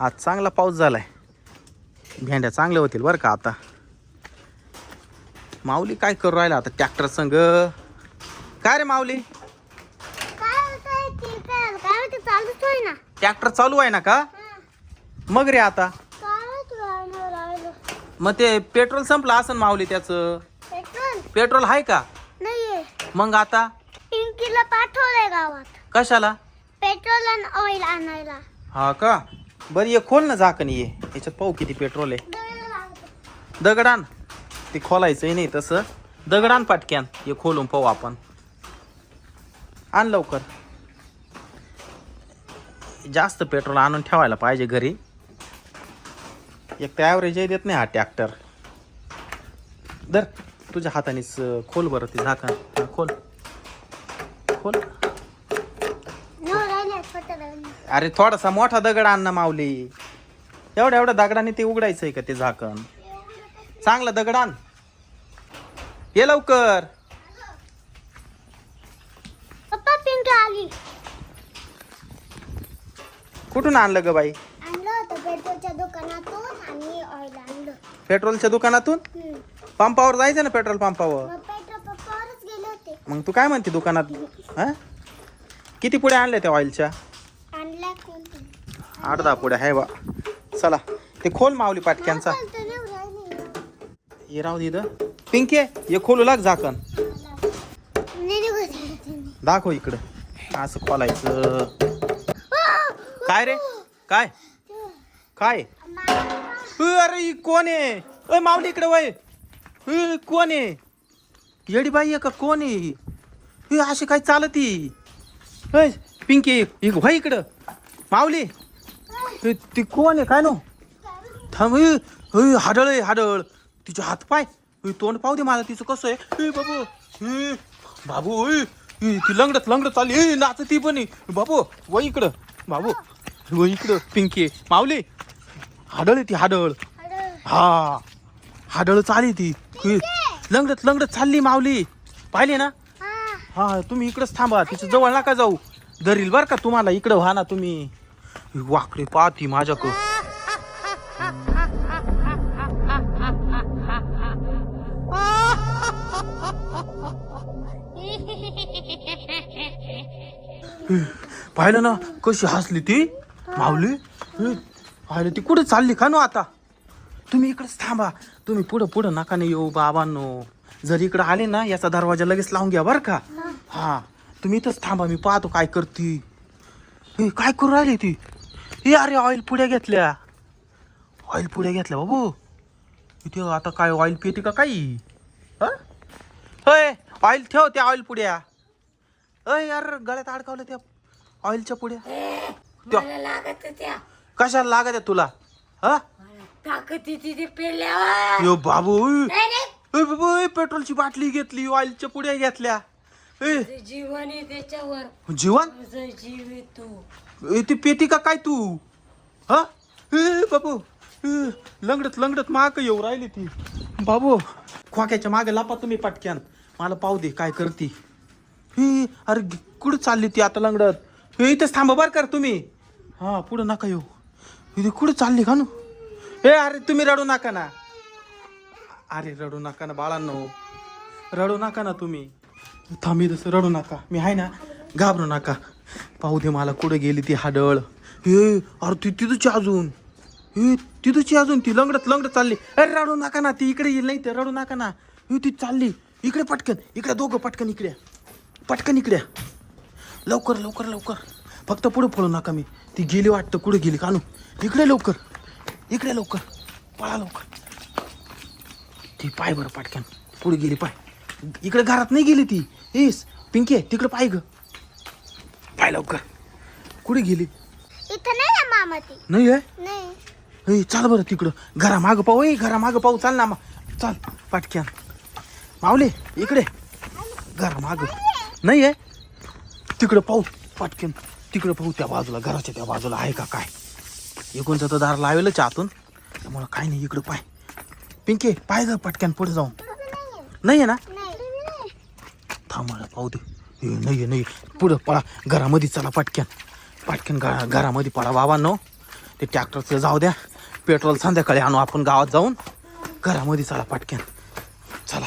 आज चांगला पाऊस झालाय. भेंड्या चांगल्या होतील बरं का आता. माऊली काय करू राहिला आता ट्रॅक्टर संग? काय रे माऊली? ट्रॅक्टर चालू आहे ना का? मग रे आता. मग ते पेट्रोल संपलं असं माऊली त्याचं? पेट्रोल? आहे का? मग आता? पिंकीला पाठवलंय गावात. कशाला? पेट्रोल आणि ऑइल आणायला. हा का? बरं ये खोल ना झाकण ये. याच्यात पाहू किती पेट्रोल आहे. दगडान. ते खोलायचंही नाही तसं. दगडान पाटक्यान. हे खोलून पाहू आपण. आण लवकर. जास्त पेट्रोल आणून ठेवायला पाहिजे घरी. एक तर ॲव्हरेज देत नाही हा ट्रॅक्टर दर तुझ्या हातानेच खोल बरं ते झाकण. खोल. खोल. अरे थोडासा मोठा दगड आण ना माऊली. एवढ्या एवढ्या दगडाने ते उघडायचंय का ते झाकण? चांगला दगड आण. ये लवकर. पप्पा पिंकी आली. कुठून आणलं ग बाई? आणलं होतं पेट्रोलच्या दुकानातून आणि ऑइल आणलं. पेट्रोलच्या दुकानातून? हम्म. पंपावर जायचं ना पेट्रोल पंपावर? मग पेट्रोल पप्पावरच गेले होते. मग तू काय म्हणते दुकानात? हा? किती पुढे आणल्या त्या ऑइलच्या आठ दहा पुढे आहे बा. चला ते खोल माऊली पाटक्यांचा. ये राहू दे इथं. पिंके ये खोलू लाग झाकण. दाखव इकडं. असं खोलायचं. काय रे? काय? काय? अरे ही कोण आहे? अय माऊली इकडे वय. कोण आहे? येडी बाई आहे का? कोण आहे ही? ही अशी काय चालती? पिंकी व्हा इकडं. माऊली ए, ती कोण आहे? काय नो? थांब हाडळ आहे हाडळ. तिचे हात पाय. तोंड पाहू दे मला तिचं कसं आहे? बाबू ए, बाबू ती लंगडत लंगडत चालली. ए नाचती पण. बाबू व इकडं. बाबू व इकडं पिंकी माऊली हाडळ ती हाडळ. हा हाडळ चाली ती. लंगडत लंगडत चालली माऊली. पाहिली ना? हा. हा तुम्ही इकडंच थांबा. तिच्या जवळ नका जाऊ. धरील बर का तुम्हाला. इकडं व्हा ना तुम्ही. ही वाकडे पाहती माझ्याकडं. पाहिलं ना कशी हसली ती? माऊली पाहिलं ती कुठे चालली का नो आता? तुम्ही इकडेच थांबा. तुम्ही पुढं पुढं नका नाही येऊ बाबांनो. जर इकडं आले ना याचा दरवाजा लगेच लावून घ्या बरं का? हा. तुम्ही इथंच थांबा मी पाहतो काय करती. काय करू राहिली ती? हे अरे ऑइल पुड्या घेतल्या. ऑइल पुड्या घेतल्या बाबू. इथे आता काय ऑइल पिते का काही? हं? होय ऑइल ठेव त्या ऑइल पुड्या. अय यार गळ्यात अडकावलं त्या ऑइलच्या पुड्या. त्या. त्या कशाला लागत आहे तुला? हा? यो बाबू. ए ए, पेट्रोलची बाटली घेतली ऑइलच्या पुड्या घेतल्या. ए. जीवन आहे त्याच्यावर. जीवन? तुझं जीव येतो ए, ती पेती का काय तू? हा? ए बाबू ए, लंगडत लंगडत माग येऊ राहिली ती. बाबू खोक्याच्या मागे लापा तुम्ही पटक्यान. मला पाहू दे काय करती. हे अरे कुठं चालली ती आता लंगडत? हे इथंच थांबा बरं कर तुम्ही. हा पुढं नका येऊ. इथे कुठं चालली का नु? ए अरे तुम्ही रडू नका ना. अरे रडू नका ना बाळांनो. रडू नका ना तुम्ही. थांबी तसं रडू नका. मी आहे ना घाबरू नका. पाहू दे मला कुठं गेली ती हाडळ. हे अरे ती तिथूची अजून. हे तिथूची अजून. ती लंगडत लंगडत चालली. अरे रडू नका ना ती इकडे येईल नाही तर रडू नका ना. हे ती चालली. इकडे पटकन इकडे दोघं पटकन इकडे. पटकन इकडे. लवकर लवकर लवकर. फक्त पुढे पळू नका मी. ती गेली वाटतं कुठे गेली? कानू. इकडे लवकर. इकडे लवकर. पळा लवकर. ती पाय बरं पटकन. पुढे गेली पाय. इकडे घरात नाही गेली ती. येस पिंकी तिकडे पाय ग. पाय लवकर. कुठे गेली? इथं नाही ना मामा ती. नाही आहे? नाही. ए चाल बरं तिकडं. घरा मागं पाहू ए घरा मागं पाहू. चाल ना मा चाल पाटक्यान. मावले इकडे. घरा माग. नाही आहे? तिकडं पाहू पाटक्यान. तिकडं पाहू त्या बाजूला घराच्या त्या बाजूला आहे का काय? इकडूनचं तर दार लावेलच आतून त्यामुळं काय नाही इकडं पाय. पिंके पाय ग पटक्यान पुढे जाऊन. नाही आहे ना? थांबायला पाहू दे. ए, नाही नाही पुढं पळा घरामध्ये चला पटक्यान पाटक्यान घरा घरामध्ये पळा बाबांनो ते ट्रॅक्टरचं जाऊ द्या. पेट्रोल संध्याकाळी आणू आपण गावात जाऊन. घरामध्ये चला पाटक्यान चला.